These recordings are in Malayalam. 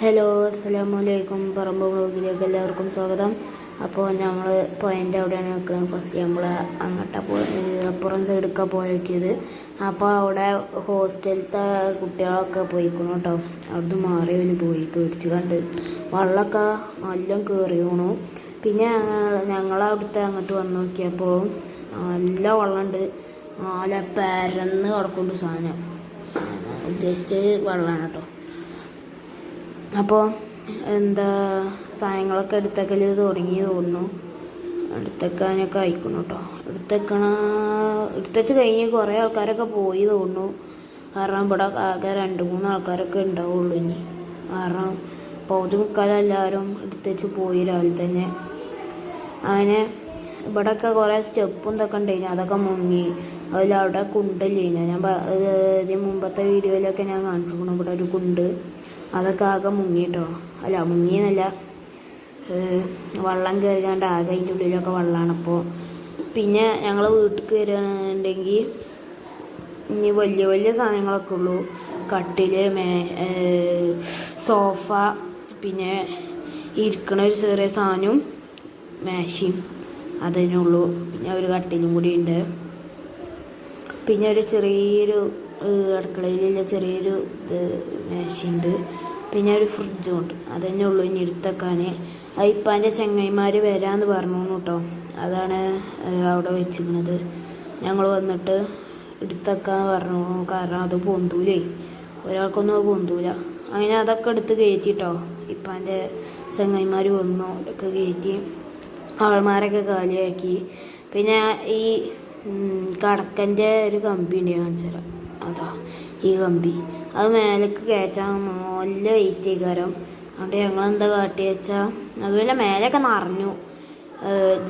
ഹലോ അസ്സലാമു അലൈക്കും പറമ്പ് ബ്ലോഗിലേക്ക് എല്ലാവർക്കും സ്വാഗതം. അപ്പോൾ ഞങ്ങൾ പോയിന്റ് അവിടെയാണ് നിൽക്കുന്നത് ഫസ്റ്റ് നമ്മൾ അങ്ങോട്ട് പോ അപ്പുറം സൈഡൊക്കെ പോയി നോക്കിയത്. അപ്പോൾ അവിടെ ഹോസ്റ്റലത്തെ കുട്ടികളൊക്കെ പോയിക്കണം കേട്ടോ അവിടുന്ന് മാറി അവന് പോയി പേടിച്ച് കണ്ട്. വെള്ളമൊക്കെ നല്ല കയറിയണു പിന്നെ ഞങ്ങൾ അവിടുത്തെ അങ്ങോട്ട് വന്ന് നോക്കിയപ്പോൾ നല്ല വെള്ളമുണ്ട് നല്ല പരന്ന് കിടക്കുന്നുണ്ട് സാധനം. ജസ്റ്റ് വെള്ളമാണ് കേട്ടോ അപ്പോൾ എന്താ സാധനങ്ങളൊക്കെ എടുത്തേക്കൽ തുടങ്ങി തോന്നുന്നു. എടുത്തേക്കാനൊക്കെ അയക്കണം കേട്ടോ എടുത്തേക്കണ എടുത്തേച്ച് കഴിഞ്ഞ് കുറേ ആൾക്കാരൊക്കെ പോയി തോന്നുന്നു. കാരണം ഇവിടെ ആകെ രണ്ട് മൂന്ന് ആൾക്കാരൊക്കെ ഉണ്ടാവുള്ളൂ ഇനി. കാരണം പൗതി മുക്കാലെല്ലാവരും എടുത്തേച്ച് പോയി രാവിലെ തന്നെ. അങ്ങനെ ഇവിടെയൊക്കെ കുറേ സ്റ്റെപ്പും ഇതൊക്കെ ഉണ്ടായിരുന്നു അതൊക്കെ മുങ്ങി. അതിലവിടെ കുണ്ടല്ലേ. ഞാൻ ഇതിന് മുമ്പത്തെ വീഡിയോയിലൊക്കെ ഞാൻ കാണിച്ചിരിക്കണം. ഇവിടെ ഒരു കുണ്ട്. അതൊക്കെ ആകെ മുങ്ങിട്ടോ. അല്ല മുങ്ങിയെന്നല്ല. വള്ളം കയറിയാണ്ട് ആകെ അതിന്റെ ഉള്ളിലൊക്കെ വെള്ളമാണ് അപ്പോൾ പിന്നെ ഞങ്ങൾ വീട്ടിൽ കയറുകയാണെന്നുണ്ടെങ്കിൽ ഇനി വലിയ വലിയ സാധനങ്ങളൊക്കെ ഉള്ളൂ. കട്ടിൽ മേ സോഫ പിന്നെ ഇരിക്കണ ഒരു ചെറിയ സാധനവും മേശയും അതിനുള്ളൂ പിന്നെ ഒരു കട്ടിലും കൂടി ഉണ്ട്. പിന്നെ ഒരു ചെറിയൊരു അടുക്കളയിലുള്ള ചെറിയൊരു ഇത് മേശയുണ്ട്. പിന്നെ ഒരു ഫ്രിഡ്ജും ഉണ്ട്. അതന്നെ ഉള്ളൂ ഇനി എടുത്തേക്കാൻ ഇപ്പാന്റെ ചങ്ങായിമാർ വരാമെന്ന് പറഞ്ഞു കേട്ടോ അതാണ് അവിടെ വെച്ചിരിക്കുന്നത്. ഞങ്ങൾ വന്നിട്ട് എടുത്തേക്കാൻ പറഞ്ഞു കാരണം അത് പൊന്തൂലേ. ഒരാൾക്കൊന്നും അത് പൊന്തൂല. അങ്ങനെ അതൊക്കെ എടുത്ത് കയറ്റിട്ടോ ഇപ്പാന്റെ ചങ്ങായിമാർ വന്നു. അതൊക്കെ കയറ്റി ആൾമാരൊക്കെ കാലിയാക്കി. പിന്നെ ഈ കടക്കന്റെ ഒരു കമ്പി ഉണ്ട് കാണിച്ചു അതാ ഈ കമ്പി. അത് മേലേക്ക് കയറ്റാൻ നല്ല വെയിറ്റ് ചെയ്കാരം അതുകൊണ്ട് ഞങ്ങൾ എന്താ കാട്ടി വെച്ചാൽ അതുപോലെ മേലൊക്കെ നിറഞ്ഞു.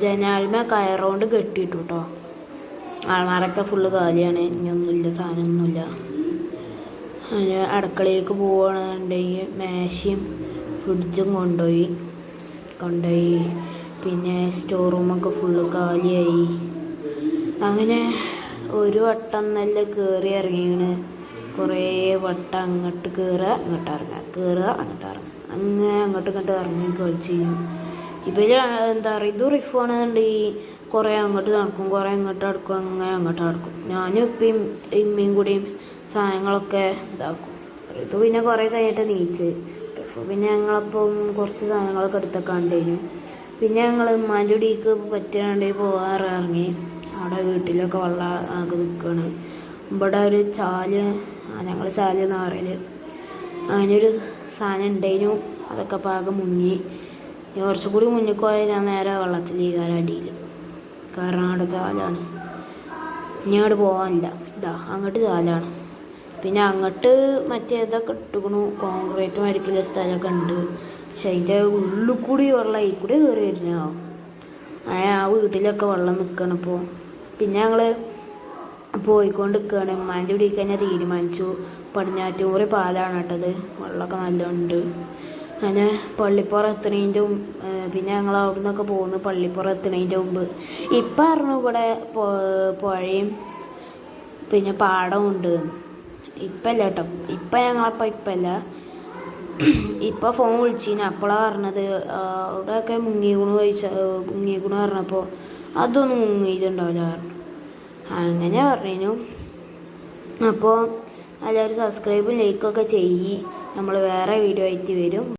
ജനാൽമ കയറുകൊണ്ട് കെട്ടിയിട്ടു കേട്ടോ ആൾമാരൊക്കെ ഫുള്ള് കാലിയാണ്. ഇനിയൊന്നുമില്ല സാധനമൊന്നുമില്ല. അടുക്കളയിലേക്ക് പോവുകയാണെന്നുണ്ടെങ്കിൽ മേശയും ഫ്രിഡ്ജും കൊണ്ടുപോയി. കൊണ്ടുപോയി. പിന്നെ സ്റ്റോർ റൂമൊക്കെ ഫുള്ള് കാലിയായി. അങ്ങനെ ഒരു വട്ടം നല്ല കയറി ഇറങ്ങിയാണ് കുറേ വട്ടം അങ്ങോട്ട് കയറുക അങ്ങോട്ട് ഇറങ്ങുക. കയറുക അങ്ങോട്ട് ഇറങ്ങുക. അങ്ങനെ അങ്ങോട്ട് ഇങ്ങോട്ട് ഇറങ്ങി കളിച്ച് കഴിഞ്ഞു. ഇപ്പം എന്താ പറയുക ഇത് ഈ കുറേ അങ്ങോട്ട് നടക്കും കുറേ അങ്ങോട്ട് നടക്കും അങ്ങനെ അങ്ങോട്ട് നടക്കും. ഞാനും ഇപ്പം ഇമ്മയും കൂടിയും സാധനങ്ങളൊക്കെ ഇതാക്കും. ഇത് പിന്നെ കുറേ കഴിഞ്ഞിട്ട് നീച്ച്. റിഫു പിന്നെ ഞങ്ങളപ്പം കുറച്ച് സാധനങ്ങളൊക്കെ എടുത്തൊക്കെ കണ്ടേനു. പിന്നെ ഞങ്ങൾ ഉമ്മാന്റെ കുടിക്ക് പറ്റുകയാണെങ്കിൽ പോകാറ് ഇറങ്ങി. അവിടെ വീട്ടിലൊക്കെ വെള്ളം ആകെ നിൽക്കുകയാണ് ഇവിടെ ഒരു ചാൽ ഞങ്ങൾ ചാൽ എന്ന് പറയൽ അതിനൊരു സാധനം ഉണ്ടായിരുന്നു അതൊക്കെ പാകം മുങ്ങി. കുറച്ചും കൂടി മുന്നിൽ പോയാൽ ഞാൻ നേരെ വെള്ളത്തിൽ കയറാൻ അടിയിൽ കാരണം അവിടെ ചാലാണ്. ഇനി അങ്ങോട്ട് പോകാനില്ല ഇതാ അങ്ങോട്ട് ചാലാണ്. പിന്നെ അങ്ങോട്ട് മറ്റേതൊക്കെ ഇട്ടുക്കണു. കോൺക്രീറ്റ് മരിക്കുന്ന സ്ഥലമൊക്കെ ഉണ്ട് പക്ഷെ അതിന്റെ ഉള്ളിൽ കൂടി വെള്ളം ഈ കൂടി കയറി വരുന്നോ ആ വീട്ടിലൊക്കെ വെള്ളം നിൽക്കണം ഇപ്പോൾ പിന്നെ ഞങ്ങൾ പോയിക്കൊണ്ട് നിൽക്കുകയാണ് ഉമ്മാന്റെ ഇവിടെ തന്നെ തീരുമാനിച്ചു. പടിഞ്ഞാറ്റൂറ് പാലാണ് കേട്ടത് വെള്ളമൊക്കെ നല്ലോണ്ട്. അങ്ങനെ പള്ളിപ്പുറം എത്തണേന്റെ പിന്നെ ഞങ്ങൾ അവിടെ നിന്നൊക്കെ പോകുന്നു പള്ളിപ്പുറം എത്തണേന്റെ മുമ്പ്. ഇപ്പം പറഞ്ഞു ഇവിടെ പുഴയും പിന്നെ പാടവും ഉണ്ട്. ഇപ്പം അല്ല കേട്ടോ. ഇപ്പം ഞങ്ങളപ്പം ഇപ്പം അല്ല ഇപ്പം ഫോൺ വിളിച്ചിന്. അപ്പോഴാണ് പറഞ്ഞത്. അവിടെയൊക്കെ മുങ്ങിഗുണം ചോദിച്ച മുങ്ങിഗുണം പറഞ്ഞപ്പോൾ അതൊന്നും മുങ്ങിയിട്ടുണ്ടാവില്ല പറഞ്ഞു അങ്ങനെ പറഞ്ഞു അപ്പോൾ എല്ലാവരും സബ്സ്ക്രൈബും ലൈക്കൊക്കെ ചെയ്യി. നമ്മൾ വേറെ വീഡിയോ ആയിട്ട് വരും.